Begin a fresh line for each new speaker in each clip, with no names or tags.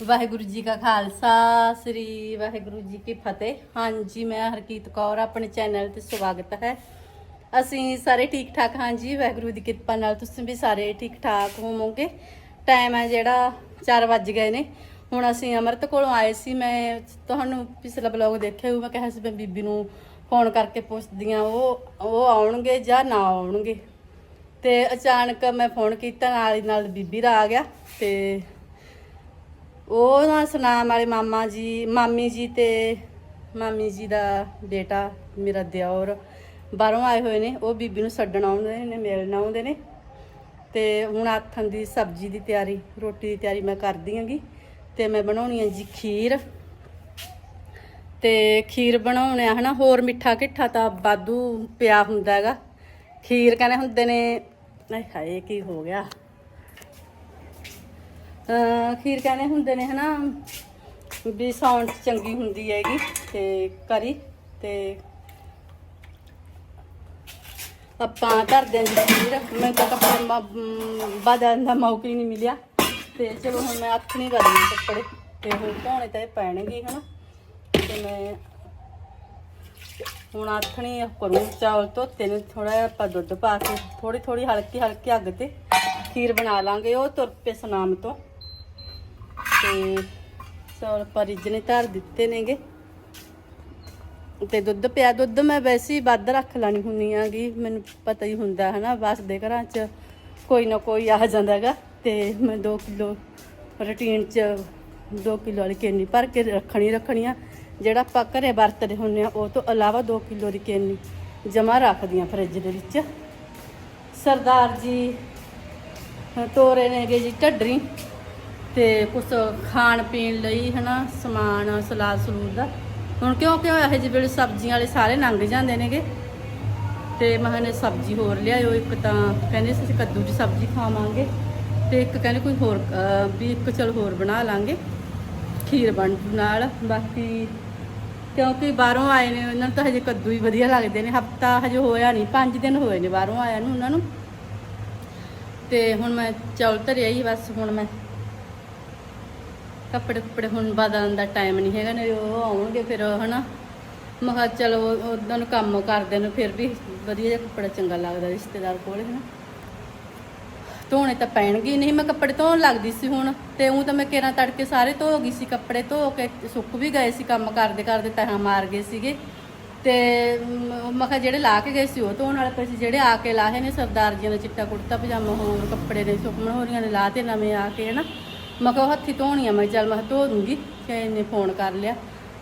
ਵਾਹਿਗੁਰੂ ਜੀ ਕਾ ਖਾਲਸਾ, ਸ੍ਰੀ ਵਾਹਿਗੁਰੂ ਜੀ ਕੀ ਫਤਿਹ। ਹਾਂਜੀ, ਮੈਂ ਹਰਕੀਤ ਕੌਰ, ਆਪਣੇ ਚੈਨਲ ਤੇ ਸਵਾਗਤ ਹੈ। ਅਸੀਂ ਸਾਰੇ ਠੀਕ ਠਾਕ ਹਾਂ ਜੀ ਵਾਹਿਗੁਰੂ ਦੀ ਕਿਰਪਾ ਨਾਲ ਤੁਸੀਂ ਵੀ ਸਾਰੇ ਠੀਕ ਠਾਕ ਹੋਵੋਗੇ। ਟਾਈਮ ਹੈ ਜਿਹੜਾ 4 ਵੱਜ ਗਏ ਨੇ। ਹੁਣ ਅਸੀਂ ਅਮਰਤ ਕੋਲੋਂ ਆਏ ਸੀ। ਮੈਂ ਤੁਹਾਨੂੰ ਪਿਛਲਾ ਬਲੌਗ ਦੇਖਿਆ ਹੋਊ, ਮੈਂ ਕਿਹਾ ਸੀ ਮੈਂ ਬੀਬੀ ਨੂੰ ਫੋਨ ਕਰਕੇ ਪੁੱਛਦੀ ਆ ਉਹ ਉਹ ਆਉਣਗੇ ਜਾਂ ਨਾ ਆਉਣਗੇ? ਤੇ ਅਚਾਨਕ ਮੈਂ ਫੋਨ ਕੀਤਾ, ਨਾਲ ਹੀ ਨਾਲ ਬੀਬੀ ਦਾ ਆ ਗਿਆ ਤੇ ਉਹ ਨਾ ਸੁਨਾਮ ਵਾਲੇ ਮਾਮਾ ਜੀ, ਮਾਮੀ ਜੀ ਤੇ ਮਾਮੀ ਜੀ ਦਾ ਬੇਟਾ, ਮੇਰਾ ਦਿਓਰ। ਬਾਹਰੋਂ ਆਏ ਹੋਏ ਨੇ, ਉਹ ਬੀਬੀ ਨੂੰ ਛੱਡਣ ਆਉਂਦੇ ਨੇ, ਮਿਲਣ ਆਉਂਦੇ ਨੇ। ਤੇ ਹੁਣ ਆਥਣ ਦੀ ਸਬਜ਼ੀ ਦੀ ਤਿਆਰੀ, ਰੋਟੀ ਦੀ ਤਿਆਰੀ ਮੈਂ ਕਰਦੀ ਆਂਗੀ ਤੇ ਮੈਂ ਬਣਾਉਣੀ ਆ ਜੀ ਖੀਰ। ਤੇ ਖੀਰ ਬਣਾਉਣੇ ਆ ਹਨਾ, ਹੋਰ ਮਿੱਠਾ ਕਿੱਠਾ ਤਾਂ ਬਾਦੂ ਪਿਆ ਹੁੰਦਾ ਹੈਗਾ। ਖੀਰ ਕਹਿੰਦੇ ਹੁੰਦੇ ਨੇ ਆਏ ਹਾਏ, ਕੀ ਹੋ ਗਿਆ? ਖੀਰ ਕਹਿੰਦੇ ਹੁੰਦੇ ਨੇ ਹਨਾ ਵੀ ਸਾਉਣ ਚੰਗੀ ਹੁੰਦੀ ਹੈਗੀ ਤੇ ਕਰੀ ਤੇ ਆਪਾਂ ਧਰਦੇ ਆਂ ਖੀਰ ਮੈਂ ਤਾਂ ਕੱਪੜੇ ਬਦਲਣ ਦਾ ਮੌਕਾ ਹੀ ਨਹੀਂ ਮਿਲਿਆ। ਤੇ ਚਲੋ ਹੁਣ ਮੈਂ ਹੱਥ ਨਹੀਂ ਕਰਦੀ ਕੱਪੜੇ, ਤੇ ਹੁਣ ਧੋਣੇ ਤਾਂ ਇਹ ਪੈਣਗੇ ਹਨਾ। ਤੇ ਮੈਂ ਹੁਣ ਆਥਣੀ ਕਰੂੰ, ਚਾਵਲ ਧੋਤੇ ਨੇ ਥੋੜਾ ਜਿਹਾ ਆਪਾਂ ਦੁੱਧ ਪਾ ਕੇ ਥੋੜੀ ਥੋੜੀ ਹਲਕੀ ਹਲਕੀ ਅੱਗ ਤੇ ਖੀਰ ਬਣਾ ਲਾਂਗੇ, ਉਹ ਤੁਰ ਪਏ ਸਨਾਮ ਤੋਂ। ਤੇ ਚੌਲ ਪਰਿਜ ਨੇ ਧਰ ਦਿੱਤੇ ਨੇਗੇ। ਤੇ ਦੁੱਧ ਪਿਆ, ਦੁੱਧ ਮੈਂ ਵੈਸੇ ਹੀ ਵੱਧ ਰੱਖ ਲੈਣੀ ਹੁੰਨੀ ਆਗੀ ਮੈਨੂੰ ਪਤਾ ਹੀ ਹੁੰਦਾ ਹਨਾ, ਬਸ ਦੇ ਘਰਾਂ 'ਚ ਕੋਈ ਨਾ ਕੋਈ ਆ ਜਾਂਦਾ ਹੈਗਾ ਤੇ ਮੈਂ 2 ਕਿਲੋ ਰੂਟੀਨ 'ਚ 2 ਕਿਲੋ ਵਾਲੀ ਕੇਨੀ ਭਰ ਕੇ ਰੱਖਣੀ ਰੱਖਣੀ ਆ। ਜਿਹੜਾ ਆਪਾਂ ਘਰੇ ਵਰਤਦੇ ਹੁੰਨੇ ਆ, ਉਹ ਤੋਂ ਇਲਾਵਾ 2 ਕਿਲੋ ਦੀ ਕੇਨੀ ਜਮਾ ਰੱਖਦੀਆਂ ਫਰਿੱਜ ਦੇ ਵਿੱਚ। ਸਰਦਾਰ ਜੀ ਤੋਰੇ ਨੇਗੇ ਜੀ ਢੱਡਰੀ। ਤੇ ਕੁਛ ਖਾਣ ਪੀਣ ਲਈ ਹਨਾ ਸਮਾਨ, ਸਲਾਦ, ਸਲੂਦ ਦਾ। ਹੁਣ ਕਿਉਂਕਿ ਇਹੋ ਜਿਹੇ ਵੇਲੇ ਸਬਜ਼ੀਆਂ ਵਾਲੇ ਸਾਰੇ ਲੰਘ ਜਾਂਦੇ ਨੇਗੇ? ਤੇ ਮੈਂ ਨੇ ਸਬਜ਼ੀ ਹੋਰ ਲਿਆਇਓ, ਇੱਕ ਤਾਂ ਕਹਿੰਦੇ ਸੀ ਅਸੀਂ ਕੱਦੂ ਦੀ ਸਬਜ਼ੀ ਖਾਵਾਂਗੇ ਤੇ ਇੱਕ ਕਹਿੰਦੇ ਕੋਈ ਹੋਰ ਵੀ ਇੱਕ ਚਲ ਹੋਰ ਬਣਾ ਲਾਂਗੇ, ਖੀਰ ਬਣ ਨਾਲ। ਬਾਕੀ ਕਿਉਂਕਿ ਬਾਹਰੋਂ ਆਏ ਨੇ ਉਹਨਾਂ ਨੂੰ ਤਾਂ ਹਜੇ ਕੱਦੂ ਹੀ ਵਧੀਆ ਲੱਗਦੇ ਨੇ। ਹਫਤਾ ਹਜੇ ਹੋਇਆ ਨਹੀਂ 5 ਦਿਨ ਹੋਏ ਨੇ ਬਾਹਰੋਂ ਆਇਆ ਨੂੰ, ਉਹਨਾਂ ਨੂੰ। ਤੇ ਹੁਣ ਮੈਂ ਚੌਲ ਧਰਿਆ ਹੀ, ਬਸ ਹੁਣ ਮੈਂ ਕੱਪੜੇ ਕੁੱਪੜੇ ਹੁਣ ਬਦਲਣ ਦਾ ਟਾਈਮ ਨਹੀਂ ਹੈਗਾ ਨੇ ਉਹ ਆਉਣਗੇ ਫਿਰ, ਹਨਾ। ਮੈਂ ਕਿਹਾ ਚਲੋ ਉਹਨਾਂ ਨੂੰ ਕੰਮ ਕਰਦੇ ਨੂੰ, ਫਿਰ ਵੀ ਵਧੀਆ ਜਿਹਾ ਕੱਪੜਾ ਚੰਗਾ ਲੱਗਦਾ ਰਿਸ਼ਤੇਦਾਰ ਕੋਲ, ਹਨਾ। ਧੋਣੇ ਤਾਂ ਪੈਣਗੇ ਨਹੀਂ, ਮੈਂ ਕੱਪੜੇ ਧੋਣ ਲੱਗਦੀ ਸੀ ਹੁਣ, ਤੇ ਉਹ ਤਾਂ ਮੈਂ ਕੇਰਾਂ ਤੜਕੇ ਸਾਰੇ ਧੋ ਗਈ ਸੀ, ਕੱਪੜੇ ਧੋ ਕੇ ਸੁੱਕ ਵੀ ਗਏ ਸੀ ਕੰਮ ਕਰਦੇ ਕਰਦੇ, ਤਹਾਂ ਮਾਰ ਗਏ ਸੀਗੇ। ਤੇ, ਮੈਂ ਕਿਹਾ ਜਿਹੜੇ ਲਾ ਕੇ ਗਏ ਸੀ, ਉਹ ਧੋਣ ਵਾਲੇ ਪਏ ਸੀ, ਜਿਹੜੇ ਆ ਕੇ ਲਾਹੇ ਨੇ ਸਰਦਾਰ ਜੀ ਦਾ ਚਿੱਟਾ ਕੁੜਤਾ, ਪਜਾਮਾ ਹੋਰ, ਕੱਪੜੇ ਨੇ ਸੁਖਮਣ ਹੋਰੀਆਂ ਨੇ ਲਾਤੇ ਨਵੇਂ ਆ ਕੇ, ਹਨਾ। ਮੈਂ ਕਿਹਾ ਉਹ ਹੱਥੀ ਆ, ਮੈਂ ਕਿਹਾ ਚੱਲ ਮੈਂ ਕਿਹਾ ਧੋ ਦੂੰਗੀ ਕਿ ਇਹਨੇ ਫੋਨ ਕਰ ਲਿਆ।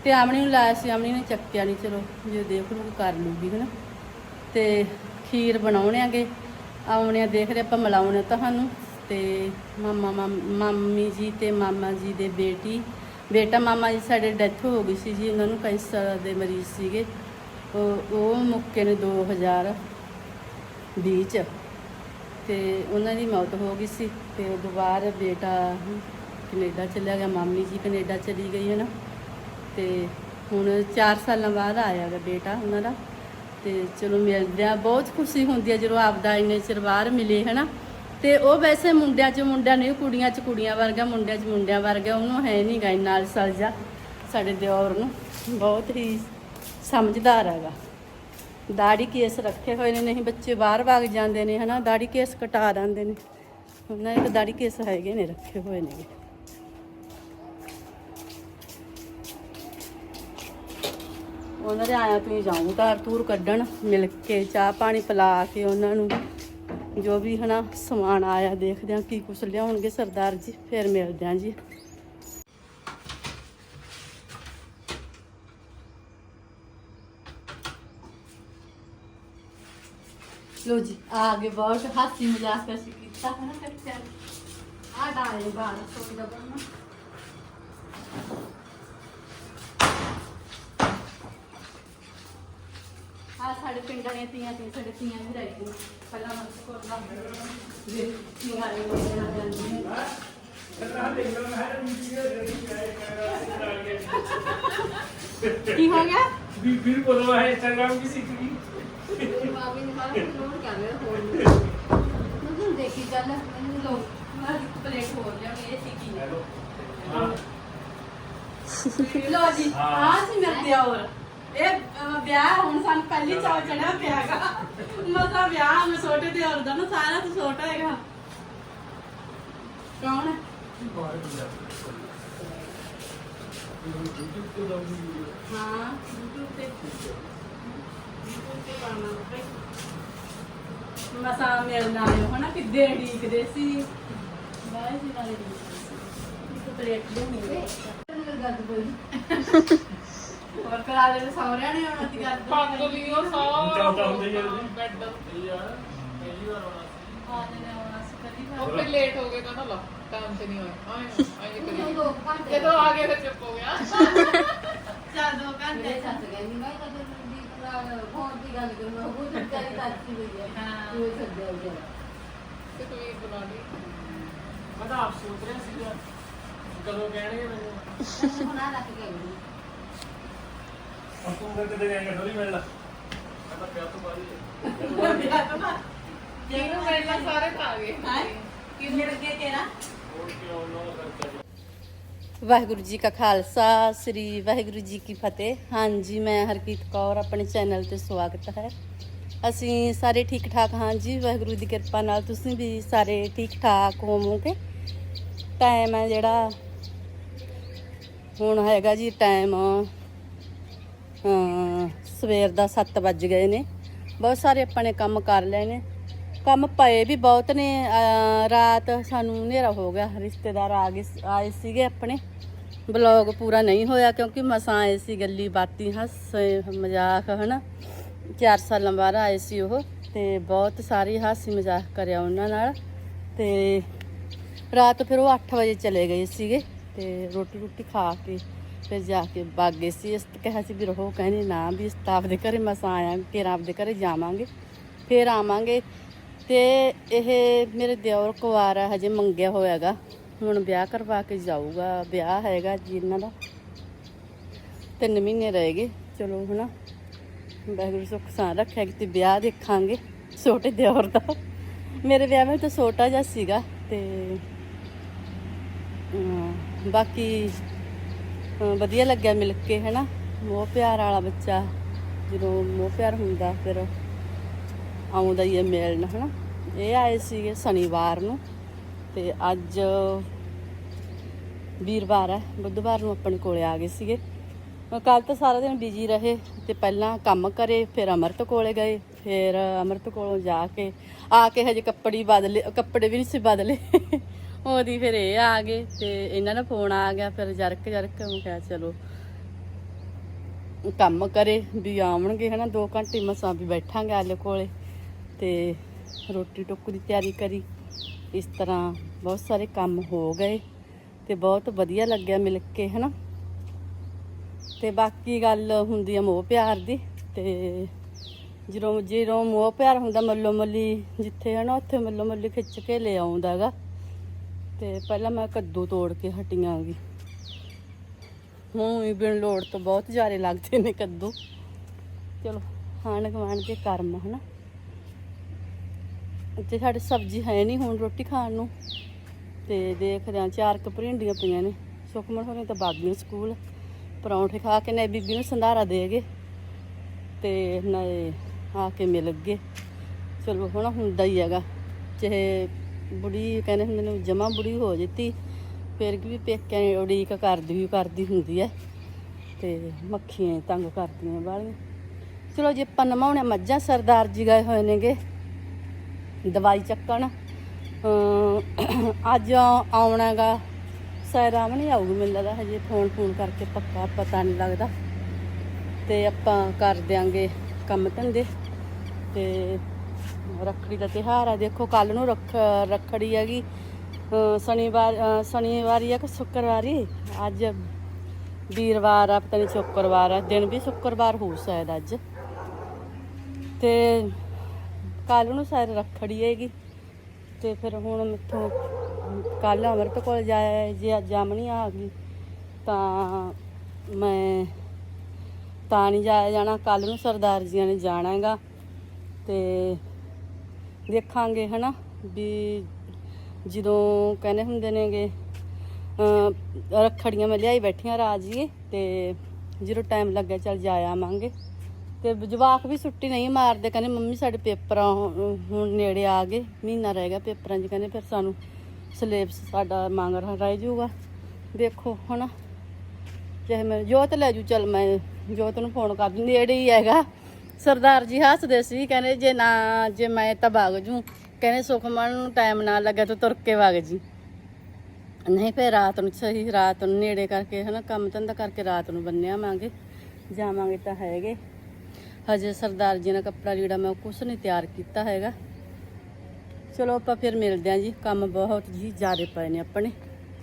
ਤੇ ਆਮਣੀ ਨੂੰ ਲਾਇਆ ਸੀ, ਆਮਣੀ ਨੇ ਚੱਕਿਆ ਨਹੀਂ ਚਲੋ, ਜੇ ਦੇਖ ਲੂ ਕਰ ਲੂਗੀ ਹਨਾ। ਤੇ ਖੀਰ ਬਣਾਉਣੇ ਆਗੇ, ਆਉਣੇ ਆ ਦੇਖਦੇ ਆਪਾਂ ਮਿਲਾਉਣੇ ਤੁਹਾਨੂੰ। ਤੇ ਮਾਮਾ, ਮਾਮ- ਮਾਮੀ ਜੀ ਤੇ ਮਾਮਾ ਜੀ ਦੇ ਬੇਟੀ, ਬੇਟਾ ਮਾਮਾ ਜੀ ਸਾਡੇ ਡੈਥ ਹੋ ਗਈ ਸੀ ਜੀ, ਉਹਨਾਂ ਨੂੰ ਕੈਂਸਰ ਦੇ ਮਰੀਜ਼ ਸੀਗੇ। ਉਹ ਉਹ ਮੁੱਕੇ ਨੇ 2020 ਚ। ਤੇ ਉਹਨਾਂ ਦੀ ਮੌਤ ਹੋ ਗਈ ਸੀ ਤੇ ਉਦੋਂ ਬਾਅਦ ਬੇਟਾ ਕੈਨੇਡਾ ਚਲਿਆ ਗਿਆ, ਮਾਮੀ ਜੀ ਕੈਨੇਡਾ ਚਲੀ ਗਈ ਹੈ ਨਾ ਤੇ ਹੁਣ 4 ਸਾਲਾਂ ਬਾਅਦ ਆਇਆ ਗਾ ਬੇਟਾ ਉਹਨਾਂ ਦਾ। ਤੇ ਚਲੋ ਮਿਲਦੇ ਆ ਬਹੁਤ ਖੁਸ਼ੀ ਹੁੰਦੀ ਹੈ ਜਦੋਂ ਆਪਦਾ ਇੰਨੇ ਚਿਰ ਬਾਹਰ ਮਿਲੇ ਹੈ ਨਾ ਤੇ ਉਹ ਵੈਸੇ ਮੁੰਡਿਆਂ 'ਚ ਮੁੰਡਾ ਨਹੀਂ ਕੁੜੀਆਂ 'ਚ ਕੁੜੀਆਂ ਵਰਗਾ, ਮੁੰਡਿਆਂ 'ਚ ਮੁੰਡਿਆਂ ਵਰਗਾ, ਉਹਨੂੰ ਹੈ ਨਹੀਂ ਗਾ ਨਾਲ ਸਲਜਾ ਸਾਡੇ ਦਿਓਰ ਨੂੰ। ਬਹੁਤ ਹੀ ਸਮਝਦਾਰ ਹੈਗਾ। ਦਾੜੀ ਕੇਸ ਰੱਖੇ ਹੋਏ ਨੇ, ਨਹੀਂ ਬੱਚੇ ਬਾਹਰ ਭਾਗ ਜਾਂਦੇ ਨੇ, ਹਨਾ, ਦਾੜੀ ਕੇਸ ਕਟਾ ਦਿੰਦੇ ਨੇ। ਉਹਨਾਂ ਦੇ ਦਾੜੀ ਕੇਸ ਹੈਗੇ ਨੇ, ਰੱਖੇ ਹੋਏ ਨੇ। ਉਹਨਾਂ ਦੇ ਆਇਆ ਤੁਸੀਂ ਜਾਊਂ ਤਾਰ ਤੂਰ ਕੱਢਣ, ਮਿਲ ਕੇ ਚਾਹ ਪਾਣੀ ਪਿਲਾ ਕੇ ਉਹਨਾਂ ਨੂੰ। ਜੋ ਵੀ, ਹਨਾ, ਸਮਾਨ ਆਇਆ, ਦੇਖਦੇ ਆ ਕੀ ਕੁਛ ਲਿਆਉਣਗੇ ਸਰਦਾਰ ਜੀ, ਫਿਰ ਮਿਲਦੇ ਆ ਜੀ। ਲੋ ਜੀ ਆ ਗਏ ਬਹੁਤ ਹਾਸੀ ਮਜ਼ਾਕ ਅਸੀਂ ਕੀਤਾ ਹੈ ਨਾ ਕੱਟਿਆ ਆ ਡਾਲੇ ਬਾਹਰ ਸੋਈ ਦਾ ਬਣਨਾ ਆ ਸਾਡੇ ਪਿੰਡਾਂ ਦੀਆਂ ਤੀਆਂ ਤੇ ਸਾਡੇ ਤੀਆਂ ਵੀ ਰਹਿ ਗਈਆਂ। ਪਹਿਲਾਂ ਮਤ ਕੋਲ ਨਾ ਜੇ ਵਾਲੇ ਲੋਕ ਆ ਜਾਂਦੇ ਨੇ ਕੀ ਹੋ ਗਿਆ?
ਬੀਬੀ ਨੂੰ ਬੋਲੋ ਹੈ ਇੰਸਟਾਗ੍ਰਾਮ ਕੀ ਸਿੱਖ ਗਈ
ਬਾਬੀ ਨੇ ਬਾਹਰ ਨੋਟ ਕਰ ਲਿਆ ਹੋਰ ਦੇਖੀ ਚੱਲ ਮੈਨੂੰ ਲੋ ਮੈਂ ਪਲੇਟ ਹੋਰ ਲਿਆ ਇਹ ਸੀ ਲੋ ਜੀ ਆ ਸੀ ਮੇਰੇ ਦਿਓਰ ਇਹ ਅਹ, ਵਿਆਹ ਹੁਣ ਸਾਨੂੰ ਪਹਿਲੀ ਚਾਹ ਚੜਿਆ ਪਿਆਗਾ ਮਸਾ ਵਿਆਹ ਮੈਂ ਛੋਟੇ ਦਿਓਰ ਦਾ ਨਾ ਸਾਰਾ ਤੋਂ ਛੋਟਾ ਹੈਗਾ ਕੌਣ ਹੈ ਹਾਂ YouTube ਤੇ। YouTube ਤੇ ਪਾਉਣਾ। ਪਏ ਮਸਾ ਮਿਲਣਾ ਆਇਓ ਹਨਾ? ਕਿੱਦੇ ਢੀਕਦੇ ਸੀ? ਬਾਈ ਜੀ ਨਾਲੇ ਢੀਕਦੇ ਸੀ। ਇੱਕ ਪਲੇਟ ਲਿਆਉਣੀ ਹੋਰ ਕਰਾ ਦੇ ਸੌਰਿਆਂ ਨੇ ਆਉਣਾ ਸੀ ਗੱਲ
ਪੱਗ ਲਿਓ
ਚੱਲਦਾ ਹੁੰਦਾ ਹੀ ਆ ਜੀ।
ਬੈੱਡ
ਆ ਨੇ ਆਉਣਾ ਸੀ। ਕਦੀ
ਉਹ ਫਿਰ ਲੇਟ ਹੋ ਗਏ ਕਹਿੰਦਾ ਲਾ ਟਾਈਮ ਤੇ ਨਹੀਂ ਹੋਇਆ ਆਏ ਆਏ ਕਰੀ। ਜਦੋਂ ਆ ਗਏ ਫਿਰ ਚੁੱਪ ਹੋ ਗਿਆ।
ਚੱਲ ਦੋ ਘੰਟੇ।
ਤੇ ਤੂੰ ਵੀ ਬੁਲਾ ਲਈ
ਮੈਂ ਤਾਂ ਆਪ ਸੋਚ ਰਿਹਾ ਸੀਗਾ ਕਦੋਂ ਕਹਿਣਗੇ ਮੈਨੂੰ अब तुम घर कदे जाएंगे थोड़ी मिलना मैं तो प्यार तो मारी
ਜਿਹਨੂੰ ਪਹਿਲਾਂ ਸਾਰੇ ਖਾ ਗਏ
ਕਿੰਨੇ ਲੱਗੇ ਤੇਰਾ
छोड़ के और लोग करते
ਵਾਹਿਗੁਰੂ ਜੀ ਕਾ ਖਾਲਸਾ, ਸ੍ਰੀ ਵਾਹਿਗੁਰੂ ਜੀ ਕੀ ਫਤਿਹ। ਹਾਂਜੀ, ਮੈਂ ਹਰਕੀਤ ਕੌਰ, ਆਪਣੇ ਚੈਨਲ ਤੇ ਸਵਾਗਤ ਹੈ। ਅਸੀਂ ਸਾਰੇ ਠੀਕ ਠਾਕ ਹਾਂ ਜੀ, ਵਾਹਿਗੁਰੂ ਦੀ ਕਿਰਪਾ ਨਾਲ ਤੁਸੀਂ ਵੀ ਸਾਰੇ ਠੀਕ ਠਾਕ ਹੋਵੋਗੇ? ਟਾਈਮ ਹੈ ਜਿਹੜਾ, ਹੁਣ ਹੈਗਾ ਜੀ ਟਾਈਮ ਸਵੇਰ ਦਾ 7 ਵੱਜ ਗਏ ਨੇ। ਬਹੁਤ ਸਾਰੇ ਆਪਾਂ ਨੇ ਕੰਮ ਕਰ ਲਏ ਨੇ। ਕੰਮ ਪਏ ਵੀ ਬਹੁਤ ਨੇ ਰਾਤ ਸਾਨੂੰ ਹਨੇਰਾ ਹੋ ਗਿਆ, ਰਿਸ਼ਤੇਦਾਰ ਆ ਗਏ, ਆਏ ਸੀਗੇ ਆਪਣੇ। ਬਲੌਗ ਪੂਰਾ ਨਹੀਂ ਹੋਇਆ ਕਿਉਂਕਿ ਮਸਾਂ ਆਏ ਸੀ ਗੱਲੀ ਬਾਤੀ ਹਾਸੇ, ਮਜ਼ਾਕ, ਹਨਾ? 4 ਸਾਲਾਂ ਬਾਅਦ ਆਏ ਸੀ ਉਹ ਤੇ ਬਹੁਤ ਸਾਰੀ ਹਾਸੀ ਮਜ਼ਾਕ ਕਰਿਆ ਉਹਨਾਂ ਨਾਲ ਤੇ ਰਾਤ ਫਿਰ ਉਹ 8 ਵਜੇ ਚਲੇ ਗਏ ਸੀਗੇ ਤੇ ਰੋਟੀ ਰੋਟੀ ਖਾ ਕੇ ਫਿਰ ਜਾ ਕੇ ਬਾਗੇ ਸੀ। ਇਸ ਕਿਹਾ ਸੀ ਵੀ ਰਹੋ, ਕਹਿੰਦੇ ਨਾ ਵੀ ਇਸ ਤਾਂ ਆਪਦੇ ਘਰੇ ਮਸਾਂ ਆਇਆ ਕਿ ਆਪਦੇ ਘਰੇ ਜਾਵਾਂਗੇ, ਫਿਰ ਆਵਾਂਗੇ ਤੇ ਇਹ ਮੇਰੇ ਦਿਓਰ ਕੁਵਾਰਾ ਹਜੇ ਮੰਗਿਆ ਹੋਇਆਗਾ। ਹੁਣ ਵਿਆਹ ਕਰਵਾ ਕੇ ਜਾਊਗਾ, ਵਿਆਹ ਹੈਗਾ ਜੀ ਇਹਨਾਂ ਦਾ। ਤਿੰਨ ਮਹੀਨੇ ਰਹਿ ਗਏ, ਚਲੋ ਹਨਾ। ਵਾਹਿਗੁਰੂ ਸੁੱਖ ਸਾਂ ਰੱਖਿਆ ਕਿ ਵਿਆਹ ਦੇਖਾਂਗੇ ਛੋਟੇ ਦਿਓਰ ਦਾ। ਮੇਰੇ ਵਿਆਹ ਵਿੱਚ ਤਾਂ ਛੋਟਾ ਜਿਹਾ ਸੀਗਾ ਤੇ ਬਾਕੀ ਵਧੀਆ ਲੱਗਿਆ ਮਿਲ ਕੇ ਹੈਨਾ। ਮੋਹ ਪਿਆਰ ਵਾਲਾ ਬੱਚਾ, ਜਦੋਂ ਮੋਹ ਪਿਆਰ ਹੁੰਦਾ ਫਿਰ ਆਉਂਦਾ ਹੀ ਹੈ ਮਿਲਣ ਹਨਾ। ਇਹ ਆਏ ਸੀਗੇ ਸ਼ਨੀਵਾਰ ਨੂੰ। ਤੇ ਅੱਜ ਵੀਰਵਾਰ ਹੈ, ਬੁੱਧਵਾਰ ਨੂੰ ਆਪਣੇ ਕੋਲੇ ਆ ਗਏ ਸੀਗੇ। ਕੱਲ ਤਾਂ ਸਾਰਾ ਦਿਨ ਬਿਜ਼ੀ ਰਹੇ ਤੇ ਪਹਿਲਾਂ ਕੰਮ ਕਰੇ, ਫਿਰ ਅਮਰਤ ਕੋਲੇ ਗਏ, ਫਿਰ ਅਮਰਤ ਕੋਲੋਂ ਜਾ ਕੇ ਆ ਕੇ ਹਜੇ ਕੱਪੜੀ ਬਦਲੇ, ਕੱਪੜੇ ਵੀ ਨਹੀਂ ਸੀ ਬਦਲੇ। ਉਹਦੀ ਫਿਰ ਇਹ ਆ ਗਏ ਤੇ ਇਹਨਾਂ ਦਾ ਫੋਨ ਆ ਗਿਆ, ਫਿਰ ਜਰਕ ਜਰਕ ਮੈਂ ਕਿਹਾ ਚਲੋ ਕੰਮ ਕਰੇ ਵੀ ਆਉਣਗੇ ਹਨਾ 2 ਘੰਟੇ ਮਸਾਂ ਵੀ ਬੈਠਾਂਗੇ ਆਲੇ ਕੋਲੇ ਤੇ ਰੋਟੀ ਟੁੱਕ ਦੀ ਤਿਆਰੀ ਕਰੀ। ਇਸ ਤਰ੍ਹਾਂ ਬਹੁਤ ਸਾਰੇ ਕੰਮ ਹੋ ਗਏ ਤੇ ਬਹੁਤ ਵਧੀਆ ਲੱਗਿਆ ਮਿਲ ਕੇ, ਹਨਾ? ਤੇ ਬਾਕੀ ਗੱਲ ਹੁੰਦੀ ਆ ਮੋਹ ਪਿਆਰ ਦੀ ਤੇ ਜਦੋਂ ਜਦੋਂ ਮੋਹ ਪਿਆਰ ਹੁੰਦਾ ਮੱਲੋ ਮੱਲੀ ਜਿੱਥੇ, ਹਨਾ, ਉੱਥੇ ਮੱਲੋ ਮੱਲੀ ਖਿੱਚ ਕੇ ਲੈ ਆਉਂਦਾਗਾ ਤੇ ਪਹਿਲਾਂ ਮੈਂ ਕੱਦੂ ਤੋੜ ਕੇ ਹਟੀਆਂ ਗੀ। ਹੁਣ ਬਿਨ ਲੋੜ ਤੋਂ ਬਹੁਤ ਜ਼ਿਆਦੇ ਲੱਗਦੇ ਨੇ ਕੱਦੂ। ਚਲੋ ਖਾਣ ਗਵਾਣ ਦੇ ਕਰਮ, ਹਨਾ? ਤੇ ਸਾਡੇ ਸਬਜ਼ੀ ਹੈ ਨਹੀਂ ਹੁਣ ਰੋਟੀ ਖਾਣ ਨੂੰ। ਤੇ ਦੇਖਦੇ ਆ ਚਾਰ ਕੁ ਭਰਿੰਡੀਆਂ ਪਈਆਂ ਨੇ। ਸੁਖਮਨ ਹੋਣੇ ਤਾਂ ਬਾਗੀਆਂ ਸਕੂਲ। ਪਰੌਂਠੇ ਖਾ ਕੇ ਨੇ ਬੀਬੀ ਨੂੰ ਸੰਧਾਰਾ ਦੇ ਗਏ। ਤੇ ਨਾ ਆ ਕੇ ਮਿਲ ਗਏ। ਚਲੋ ਹੁਣ ਹੁੰਦਾ ਹੀ ਹੈਗਾ। ਚਾਹੇ ਬੁੜੀ ਕਹਿੰਦੇ ਹੁੰਦੇ ਨੇ ਜਮਾ ਬੁੜੀ ਹੋ ਜਿੱਤੀ, ਫਿਰ ਵੀ ਪੇਕਿਆਂ ਨੇ ਉਡੀਕ ਕਰਦੀ ਵੀ ਕਰਦੀ ਹੁੰਦੀ ਹੈ ਤੇ ਮੱਖੀਆਂ ਤੰਗ ਕਰਦੀਆਂ ਵਾਲੀਆਂ ਚਲੋ ਜੇ ਆਪਾਂ ਨਮਾਉਣੇ ਮੱਝਾਂ, ਸਰਦਾਰ ਜੀ ਗਏ ਹੋਏ ਨੇਗੇ। ਦਵਾਈ ਚੱਕਣ। ਅਮ ਅੱਜ ਆਉਣਾਗਾ। ਸੈਰਾਮ ਨਹੀਂ ਆਊਗੀ ਮੈਨੂੰ ਲੱਗਦਾ ਹਜੇ ਫੋਨ ਫੋਨ ਕਰਕੇ ਪੱਕਾ ਪਤਾ ਨਹੀਂ ਲੱਗਦਾ। ਤੇ ਆਪਾਂ ਕਰ ਦਿਆਂਗੇ ਕੰਮ ਧੰਦੇ। ਤੇ ਰੱਖੜੀ ਦਾ ਤਿਉਹਾਰ ਆ ਦੇਖੋ ਕੱਲ ਨੂੰ ਰੱਖ ਰੱਖੜੀ ਹੈਗੀ। ਅ, ਸ਼ਨੀਵਾਰ ਅ, ਸ਼ਨੀਵਾਰੀ ਆ ਕਿ ਸ਼ੁੱਕਰਵਾਰੀ? ਅੱਜ ਵੀਰਵਾਰ ਆ ਪਤਾ ਨਹੀਂ ਸ਼ੁੱਕਰਵਾਰ ਆ। ਦਿਨ ਵੀ ਸ਼ੁੱਕਰਵਾਰ ਹੋ ਸਕਦਾ ਅੱਜ। ਤੇ ਕੱਲ ਨੂੰ ਸ਼ਾਇਦ ਰੱਖੜੀ ਹੈਗੀ ਤੇ ਫਿਰ ਹੁਣ ਮੈਥੋਂ ਕੱਲ ਅਮਰਤ ਕੋਲ ਜਾਇਆ ਜੇ ਅੱਜ ਜਾਮਣੀ ਆ ਗਈ, ਤਾਂ ਮੈਂ ਤਾਂ ਨਹੀਂ ਜਾਇਆ ਜਾਣਾ। ਕੱਲ ਨੂੰ ਸਰਦਾਰ ਜੀਆਂ ਨੇ ਜਾਣਾ ਹੈਗਾ ਤੇ ਦੇਖਾਂਗੇ ਹਨਾ ਵੀ ਜਦੋਂ ਕਹਿੰਦੇ ਹੁੰਦੇ ਨੇਗੇ ਰੱਖੜੀਆਂ ਮੈਂ ਲਿਆਈ ਬੈਠੀਆਂ ਰਾਜੀਏ ਤੇ ਜਦੋਂ ਟਾਈਮ ਲੱਗਿਆ ਚੱਲ ਜਾ ਆਵਾਂਗੇ। ਤੇ ਜਵਾਕ ਵੀ ਛੁੱਟੀ ਨਹੀਂ ਮਾਰਦੇ, ਕਹਿੰਦੇ ਮੰਮੀ ਸਾਡੇ ਪੇਪਰਾਂ ਹੁਣ ਹੁਣ ਨੇੜੇ ਆ ਗਏ, ਮਹੀਨਾ ਰਹਿ ਗਿਆ ਪੇਪਰਾਂ 'ਚ, ਕਹਿੰਦੇ ਫਿਰ ਸਾਨੂੰ ਸਿਲੇਬਸ ਸਾਡਾ ਮੰਗ ਰਹਿ ਜਾਊਗਾ। ਦੇਖੋ ਹੁਣ ਚਾਹੇ ਮੈਂ, ਜੋਤ ਲੈ ਜੂ, ਚੱਲ ਮੈਂ ਜੋਤ ਨੂੰ ਫੋਨ ਕਰ ਦੂੰ, ਨੇੜੇ ਹੀ ਹੈਗਾ। ਸਰਦਾਰ ਜੀ ਹੱਸਦੇ ਸੀ, ਕਹਿੰਦੇ ਜੇ ਨਾ, ਜੇ ਮੈਂ ਤਾਂ ਵਗ ਜੂ, ਕਹਿੰਦੇ ਸੁਖਮਨ ਨੂੰ ਟਾਈਮ ਨਾ ਲੱਗਿਆ ਤਾਂ ਤੁਰ ਕੇ ਵਗ ਜੀ। ਨਹੀਂ ਫੇਰ ਰਾਤ ਨੂੰ ਸਹੀ, ਰਾਤ ਨੂੰ ਨੇੜੇ ਕਰਕੇ ਹਨਾ, ਕੰਮ ਧੰਦਾ ਕਰਕੇ ਰਾਤ ਨੂੰ ਬੰਨਿਆ ਆਵਾਂਗੇ ਜਾਵਾਂਗੇ ਤਾਂ ਹੈਗੇ। ਹਜੇ ਸਰਦਾਰ ਜੀ ਨੇ ਕੱਪੜਾ ਲੀੜਾ ਮੈਂ ਕੁਛ ਨਹੀਂ ਤਿਆਰ ਕੀਤਾ ਹੈਗਾ। ਚਲੋ ਆਪਾਂ ਫਿਰ ਮਿਲਦੇ ਆਂ ਜੀ, ਕੰਮ ਬਹੁਤ ਜੀ ਜ਼ਿਆਦਾ ਪਏ ਨੇ ਆਪਣੇ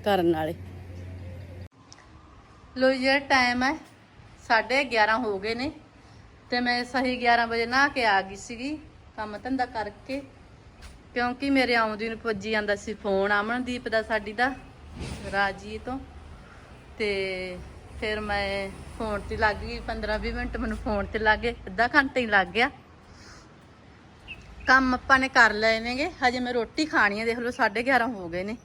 ਕਰਨ ਵਾਲੇ। ਲੋ ਜਿਹੜਾ ਟਾਈਮ ਹੈ 11:30 ਹੋ ਗਏ ਨੇ ਤੇ ਮੈਂ ਸਹੀ 11 ਵਜੇ ਨਹਾ ਕੇ ਆ ਗਈ ਸੀਗੀ ਕੰਮ ਧੰਦਾ ਕਰਕੇ, ਕਿਉਂਕਿ ਮੇਰੇ ਆਉਂਦੀ ਨੂੰ ਪੁੱਜੀ ਜਾਂਦਾ ਸੀ ਫੋਨ ਅਮਨਦੀਪ ਦਾ, ਸਾਡੀ ਦਾ ਰਾਜੀ ਤੋਂ। ਤੇ ਫਿਰ ਮੈਂ ਫੋਨ ਤੇ ਲੱਗ ਗਈ 15-20 ਮਿੰਟ ਮੈਨੂੰ ਫੋਨ ਤੇ ਲੱਗ ਗਏ, ਅੱਧਾ ਘੰਟਾ ਹੀ ਲੱਗ ਗਿਆ। ਕੰਮ ਆਪਾਂ ਨੇ ਕਰ ਲਏ ਨੇਗੇ, ਹਜੇ ਮੈਂ ਰੋਟੀ ਖਾਣੀ ਹੈ ਦੇਖ ਲਓ 11:30 ਹੋ ਗਏ ਨੇ।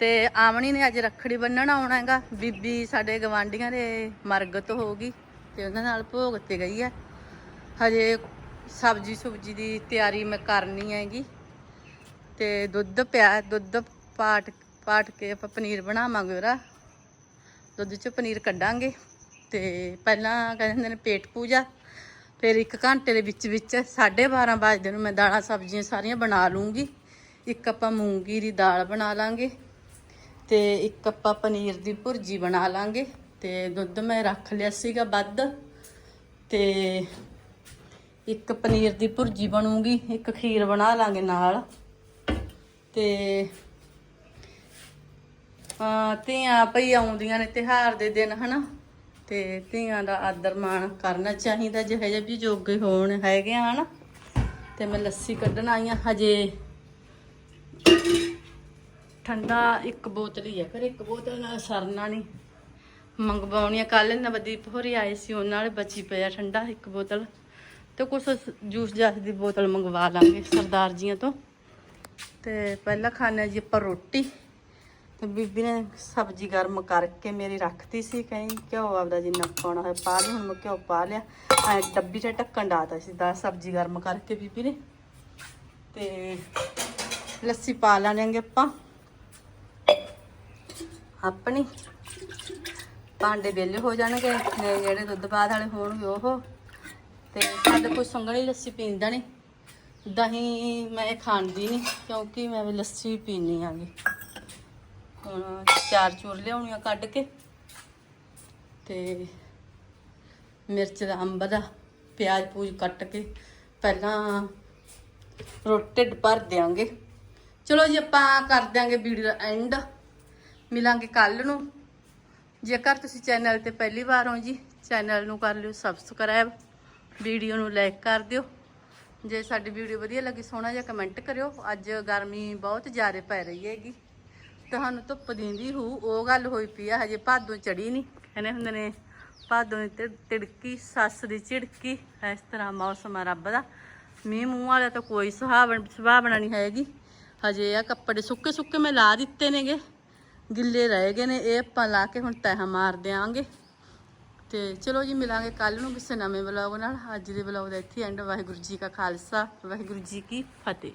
ਤੇ ਆਵਣੀ ਨੇ ਅੱਜ ਰੱਖੜੀ ਬੰਨਣ ਆਉਣਾ ਹੈਗਾ, ਬੀਬੀ ਸਾਡੇ ਗਵਾਂਢੀਆਂ ਦੇ ਮਰਗਤ ਹੋ ਗਈ ਤੇ ਉਹਨਾਂ ਨਾਲ ਭੋਗ ਤੇ ਗਈ ਹੈ ਹਜੇ ਸਬਜੀ ਸੁਬਜੀ ਦੀ ਤਿਆਰੀ ਮੈਂ ਕਰਨੀ ਹੈਗੀ। ਤੇ ਦੁੱਧ ਪਿਆ, ਦੁੱਧ ਪਾਟ ਪਾਟ ਕੇ ਆਪਾਂ ਪਨੀਰ ਬਣਾਵਾਂਗੇ ਉਹਦਾ। ਦੁੱਧ ਚ ਪਨੀਰ ਕੱਢਾਂਗੇ। ਤੇ ਪਹਿਲਾਂ ਕਹਿੰਦੇ ਹੁੰਦੇ ਨੇ ਪੇਟ ਪੂਜਾ, ਫਿਰ ਇੱਕ ਘੰਟੇ ਦੇ ਵਿੱਚ ਵਿੱਚ 12:30 ਵਜੇ ਨੂੰ ਮੈਂ ਦਾਲਾਂ ਸਬਜ਼ੀਆਂ ਸਾਰੀਆਂ ਬਣਾ ਲੂੰਗੀ। ਇੱਕ ਆਪਾਂ ਮੂੰਗੀ ਦੀ ਦਾਲ ਬਣਾ ਲਾਂਗੇ ਤੇ ਇੱਕ ਆਪਾਂ ਪਨੀਰ ਦੀ ਭੁਰਜੀ ਬਣਾ ਲਾਂਗੇ ਤੇ ਦੁੱਧ ਮੈਂ ਰੱਖ ਲਿਆ ਸੀਗਾ ਵੱਧ ਤੇ ਇੱਕ ਪਨੀਰ ਦੀ ਭੁਰਜੀ ਬਣੂਗੀ, ਇੱਕ ਖੀਰ ਬਣਾ ਲਾਂਗੇ ਨਾਲ ਤੇ ਹਾਂ ਧੀਆਂ ਭਈ ਆਉਂਦੀਆਂ ਨੇ ਤਿਹਾਰ ਦੇ ਦਿਨ, ਹਨਾ? ਤੇ ਧੀਆਂ ਦਾ ਆਦਰ ਮਾਣ ਕਰਨਾ ਚਾਹੀਦਾ ਜਿਹੇ ਜਿਹੇ ਵੀ ਜੋਗੇ ਹੋਣ, ਹੈਗੇ ਆ ਹਨਾ? ਤੇ ਮੈਂ ਲੱਸੀ ਕੱਢਣ ਆਈ ਆ, ਹਜੇ ਠੰਡਾ ਇੱਕ ਬੋਤਲ ਹੀ ਹੈ ਫਿਰ ਇੱਕ ਬੋਤਲ ਨਾਲ ਸਰਨਾ ਨਹੀਂ ਮੰਗਵਾਉਣੀ ਆ ਕੱਲ ਨਵਦੀਪ ਹੋਰੀ ਆਏ ਸੀ, ਉਹਨਾਂ ਨਾਲ ਬਚੀ ਪਿਆ ਠੰਡਾ ਇੱਕ ਬੋਤਲ। ਤੇ ਕੁਛ ਜੂਸ ਜਾਸ ਦੀ ਬੋਤਲ ਮੰਗਵਾ ਲਾਂਗੇ ਸਰਦਾਰ ਜੀਆਂ ਤੋਂ। ਤੇ ਪਹਿਲਾਂ ਖਾਣੇ ਜੀ ਆਪਾਂ ਰੋਟੀ। ਤੇ ਬੀਬੀ ਨੇ ਸਬਜ਼ੀ ਗਰਮ ਕਰਕੇ ਮੇਰੀ ਰੱਖਤੀ ਸੀ, ਕਹੀਂ ਘਿਓ ਆਪਦਾ ਜਿੰਨਾ ਪਾਉਣਾ ਹੋਇਆ ਪਾ ਲਿਆ, ਹੁਣ ਮੈਂ ਘਿਓ ਪਾ ਲਿਆ। ਐ ਡੱਬੀ 'ਚ ਢੱਕਣ ਡਾਤਾ ਸੀ ਦਾ ਸਬਜ਼ੀ ਗਰਮ ਕਰਕੇ ਬੀਬੀ ਨੇ। ਤੇ ਲੱਸੀ ਪਾ ਲਾਂਗੇ ਆਪਾਂ। ਆਪਣੀ। ਭਾਂਡੇ ਵਿਹਲੇ ਹੋ ਜਾਣਗੇ ਜਿਹੜੇ ਦੁੱਧ ਬਾਦ ਵਾਲੇ ਹੋਣਗੇ ਉਹ। ਤੇ ਸਾਡੇ ਕੋਈ ਸੰਗਣੀ ਲੱਸੀ ਪੀਂਦਾ ਨਹੀਂ ਦਹੀਂ ਮੈਂ ਖਾਂਦੀ ਨਹੀਂ ਕਿਉਂਕਿ ਮੈਂ ਵੀ ਲੱਸੀ ਪੀਣੀ ਆਗੀ। ਹੁਣ ਚਾਰ ਚੂਰ ਲਿਆਉਣੀਆਂ ਕੱਢ ਕੇ ਤੇ ਮਿਰਚ ਦਾ ਅੰਬ ਦਾ ਪਿਆਜ਼ ਪੂਜ ਕੱਟ ਕੇ ਪਹਿਲਾਂ ਰੋਟੀ ਭਰ ਦਿਆਂਗੇ। ਚਲੋ ਜੀ, ਆਪਾਂ ਕਰ ਦਿਆਂਗੇ ਵੀਡੀਓ ਦਾ ਐਂਡ ਮਿਲਾਂਗੇ ਕੱਲ ਨੂੰ। ਜੇਕਰ ਤੁਸੀਂ ਚੈਨਲ ਤੇ ਪਹਿਲੀ ਵਾਰ ਹੋ ਜੀ ਚੈਨਲ ਨੂੰ ਕਰ ਲਿਓ ਸਬਸਕ੍ਰਾਈਬ ਵੀਡੀਓ ਨੂੰ ਲਾਈਕ ਕਰ ਦਿਓ। ਜੇ ਸਾਡੀ ਵੀਡੀਓ ਵਧੀਆ ਲੱਗੀ, ਸੋਹਣਾ ਜਿਹਾ ਕਮੈਂਟ ਕਰਿਓ। ਅੱਜ ਗਰਮੀ ਬਹੁਤ ਜ਼ਿਆਦਾ ਪੈ ਰਹੀ ਹੈਗੀ। ਤੁਹਾਨੂੰ ਧੁੱਪ ਦਿੰਦੀ ਹੂ। ਉਹ ਗੱਲ ਹੋਈ ਪਈ ਆ, ਹਜੇ ਭਾਦੋਂ ਚੜੀ ਨਹੀਂ ਕਹਿੰਦੇ ਹੁੰਦੇ ਨੇ, ਭਾਦੋਂ ਦੀ ਤਿੜ- ਤਿੜਕੀ, ਸੱਸ ਦੀ ਝਿੜਕੀ। ਇਸ ਤਰ੍ਹਾਂ ਮੌਸਮ ਆ ਰੱਬ ਦਾ। ਮੀਂਹ ਮੂੰਹ ਵਾਲਾ ਤਾਂ ਕੋਈ ਸੁਹਾਵਣ ਸੁਭਾਵਨਾ ਨਹੀਂ ਹੈਗੀ। ਹਜੇ ਆ ਕੱਪੜੇ ਸੁੱਕੇ ਸੁੱਕੇ ਮੈਂ ਲਾ ਦਿੱਤੇ ਨੇਗੇ। ਗਿੱਲੇ ਰਹਿ ਗਏ ਨੇ, ਇਹ ਆਪਾਂ ਲਾ ਕੇ ਹੁਣ ਤਹਿ ਮਾਰ ਦਿਆਂਗੇ। ਤੇ ਚਲੋ ਜੀ, ਮਿਲਾਂਗੇ ਕੱਲ ਨੂੰ ਕਿਸੇ ਨਵੇਂ ਵਲੌਗ ਨਾਲ। ਅੱਜ ਦੇ ਵਲੌਗ ਦਾ ਇੱਥੇ ਐਂਡ ਵਾਹਿਗੁਰੂ ਜੀ ਕਾ ਖਾਲਸਾ, ਵਾਹਿਗੁਰੂ ਜੀ ਕੀ ਫਤਿਹ।